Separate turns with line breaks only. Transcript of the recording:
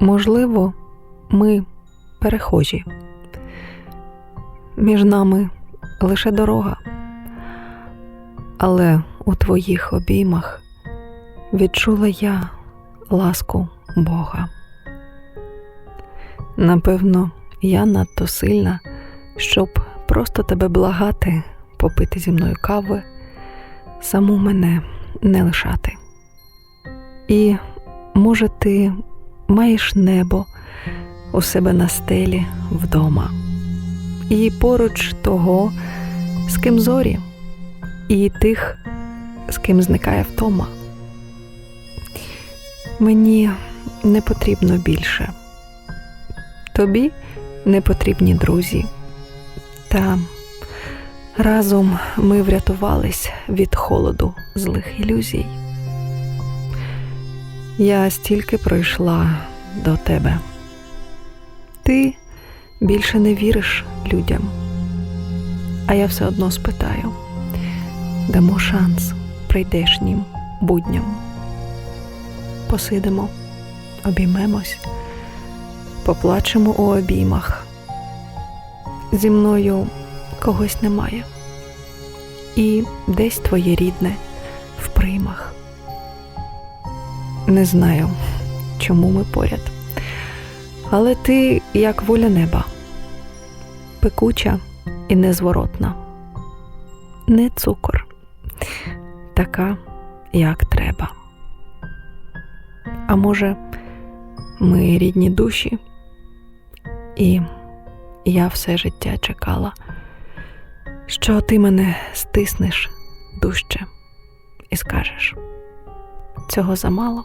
Можливо, ми перехожі. Між нами лише дорога, але у твоїх обіймах відчула я ласку Бога. Напевно, я надто сильна, щоб просто тебе благати, попити зі мною кави, саму мене не лишати. І, може, ти маєш небо у себе на стелі вдома, і поруч того, з ким зорі, і тих, з ким зникає втома. Мені не потрібно більше. Тобі не потрібні друзі. Та разом ми врятувались від холоду злих ілюзій. Я стільки пройшла до тебе. Ти більше не віриш людям, а я все одно спитаю дамо шанс прийдешнім будням. Посидимо, обіймемось, поплачемо у обіймах. Зі мною когось немає, і десь твоє рідне в приймах. Не знаю, чому ми поряд. Але ти як воля неба, пекуча і незворотна, не цукор, така, як треба. А може, ми рідні душі, і я все життя чекала, що ти мене стиснеш дужче і скажеш, цього замало.